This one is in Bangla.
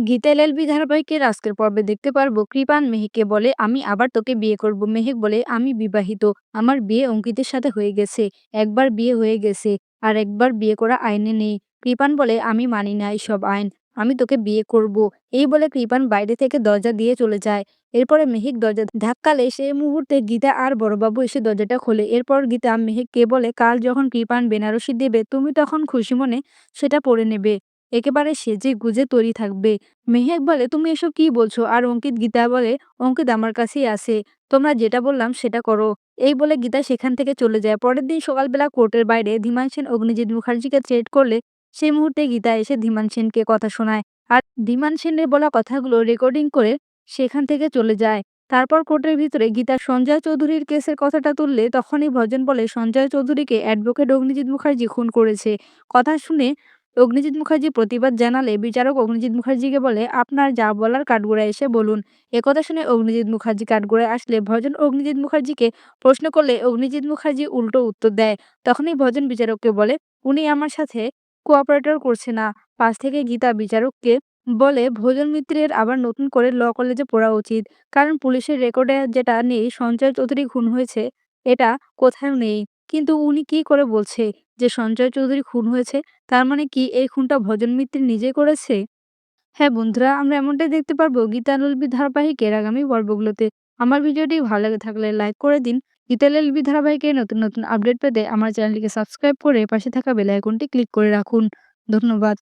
গীতা এলএলবি ধারাবাহিকের আজকের পর্বে দেখতে পারব, কৃপান মেহেককে বলে, আমি আবার তোকে বিয়ে করব মেহেক বলে আমি বিবাহিত। আমার বিয়ে অঙ্কিতের সাথে হয়ে গেছে, একবার বিয়ে হয়ে গেছে আর একবার বিয়ে করা আইনে নেই। কৃপান বলে, আমি মানি না সব আইন, আমি তোকে বিয়ে করব। এই বলে কৃপান বাইরে থেকে দরজা দিয়ে চলে যায়। এরপরে মেহিক দরজা ধাক্কালে সেই মুহূর্তে গীতা আর বড়বাবু এসে দরজাটা খোলে। এরপর গীতা মেহেককে বলে, কাল যখন কৃপান বেনারসি দেবে, তুমি তখন খুশি মনে সেটা পরে নেবে। একেবারে সেজে গুজে তৈরি থাকবে। মেহেক বলে তুমি এসব কি বলছো? আর অঙ্কিত গীতা বলে, অঙ্কিত আমার কাছেই আছে। তোমরা যেটা বললাম সেটা করো। এই বলে গীতা সেখান থেকে চলে যায়। পরের দিন সকালবেলা কোর্টের বাইরে ধীমান সেন অগ্নিজিৎ মুখার্জিকে থ্রেট করলে সেই মুহূর্তে গীতা এসে ধীমান সেনকে কথা শোনায়। আর ধীমান সেনের বলা কথাগুলো রেকর্ডিং করে সেখান থেকে চলে যায়। তারপর কোর্টের ভিতরে গীতা সঞ্জয় চৌধুরীর কেসের কথাটা তুললে তখনই ভজন বলে, সঞ্জয় চৌধুরীকে অ্যাডভোকেট অগ্নিজিৎ মুখার্জি খুন করেছে। কথা শুনে অগ্নিজিৎ মুখার্জি প্রতিবাদ জানালে বিচারক অগ্নিজিৎ মুখার্জিকে বলে, আপনার যা বলার কাঠগোড়ায় এসে বলুন। একথা শুনে অগ্নিজিৎ মুখার্জি কাঠগোড়ায় আসলে ভজন অগ্নিজিৎ মুখার্জিকে প্রশ্ন করলে অগ্নিজিৎ মুখার্জি উল্টো উত্তর দেয়। তখনই ভজন বিচারককে বলে, উনি আমার সাথে কোঅপারেটর করছে না। পাশ থেকে গীতা বিচারককে বলে, ভোজন মিত্রের আবার নতুন করে ল কলেজে পড়া উচিত। কারণ পুলিশের রেকর্ডে যেটা নেই সঞ্চয় চৌধুরী খুন হয়েছে, এটা কোথাও নেই। কিন্তু উনি কি করে বলছে যে, সঞ্জয় চৌধুরী খুন হয়েছে? তার মানে কি এই খুনটা ভজন মিত্র নিজে করেছে? হ্যাঁ বন্ধুরা, আমরা এমনটাই দেখতে পারব গীতালবি ধারাবাহিকের আগামী পর্বগুলোতে। আমার ভিডিওটি ভালো লাগে থাকলে লাইক করে দিন। গীতালবি ধারাবাহিকের নতুন নতুন আপডেট পেতে আমার চ্যানেলটিকে সাবস্ক্রাইব করে পাশে থাকা বেল আইকনটি ক্লিক করে রাখুন। ধন্যবাদ।